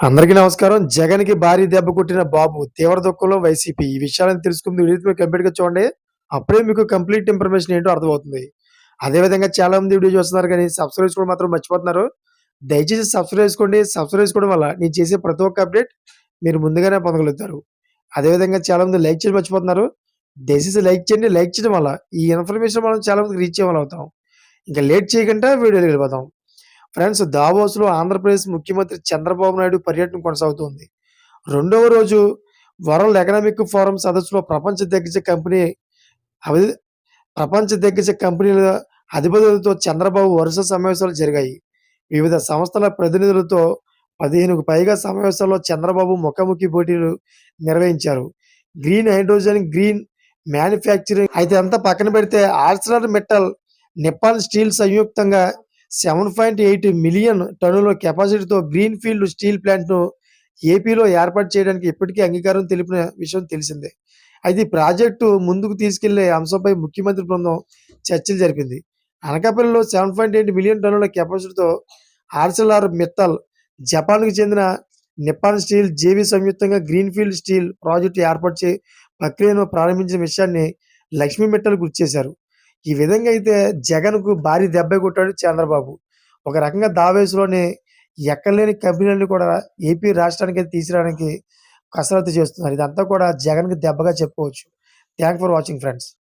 అందరికీ నమస్కారం జగన్‌కి భారీ దెబ్బ కొట్టిన బాబు తీవ్ర దుఃఖంలో వైసీపీ. ఈ విషయాలను తెలుసుకుంది వీడియో కంప్లీట్‌గా చూడండి. అప్పుడే మీకు కంప్లీట్ ఇన్ఫర్మేషన్ ఏంటో అర్థమవుతుంది. అదేవిధంగా చాలా మంది వీడియో చూస్తున్నారు కానీ సబ్స్క్రైబ్ చేసుకోవడం మాత్రం మర్చిపోతున్నారు. దయచేసి సబ్స్క్రైబ్ చేసుకోండి. సబ్స్క్రైబ్ చేసుకోవడం వల్ల నేను చేసే ప్రతి ఒక్క అప్డేట్ మీరు ముందుగానే పొందగలుగుతారు. అదేవిధంగా చాలా మంది లైక్ చేయడం మర్చిపోతున్నారు. దయచేసి లైక్ చేయండి. లైక్ చేయడం వల్ల ఈ ఇన్ఫర్మేషన్ మనం చాలా మందికి రీచ్ అవ్వగలుగుతాం. ఇంకా లేట్ చేయకుండా వీడియోలు వెళ్ళిపోతాం ఫ్రెండ్స్ దావోస్‌లో ఆంధ్రప్రదేశ్ ముఖ్యమంత్రి చంద్రబాబు నాయుడు పర్యటన కొనసాగుతోంది. రెండవ రోజు వరల్డ్ ఎకనామిక్ ఫోరం సదస్సులో ప్రపంచ దిగ్గజ కంపెనీ అవి ప్రపంచ దిగ్గజ కంపెనీల అధిపతులతో చంద్రబాబు వరుస సమావేశాలు జరిగాయి. వివిధ సంస్థల ప్రతినిధులతో 15కు పైగా సమావేశాల్లో చంద్రబాబు ముఖాముఖి పోటీలు నిర్వహించారు. గ్రీన్ హైడ్రోజన్, గ్రీన్ మ్యానుఫ్యాక్చరింగ్ అయితే అంతా పక్కన పెడితే ఆర్సెలర్ మిట్టల్, నిప్పాన్ స్టీల్ సంయుక్తంగా 7.8 మిలియన్ టన్నుల కెపాసిటీతో గ్రీన్ ఫీల్డ్ స్టీల్ ప్లాంట్‌ను ఏపీలో ఏర్పాటు చేయడానికి ఇప్పటికీ అంగీకారం తెలిపిన విషయం తెలిసిందే. అయితే ఈ ప్రాజెక్టు ముందుకు తీసుకెళ్ళే అంశంపై ముఖ్యమంత్రి బృందం చర్చలు జరిపింది. అనకాపల్లిలో 7.8 మిలియన్ టన్నుల కెపాసిటీతో ఆర్సెల్ఆర్ మిత్తల్ జపాన్‌కు చెందిన నిప్పాన్ స్టీల్ జేవీ సంయుక్తంగా గ్రీన్ ఫీల్డ్ స్టీల్ ప్రాజెక్టు ఏర్పాటు చే ప్రక్రియను ప్రారంభించిన విషయాన్ని లక్ష్మీ మిట్టల్ గుర్తు చేశారు. ఈ విధంగా అయితే జగన్‌కు భారీ దెబ్బ కొట్టాడు చంద్రబాబు. ఒక రకంగా దావేసులోని ఎక్కడలేని కంపెనీలను కూడా ఏపీ రాష్ట్రానికి తీసుకురావడానికి కసరత్తు చేస్తున్నారు. ఇదంతా కూడా జగన్‌కి దెబ్బగా చెప్పుకోవచ్చు. Thank for watching friends.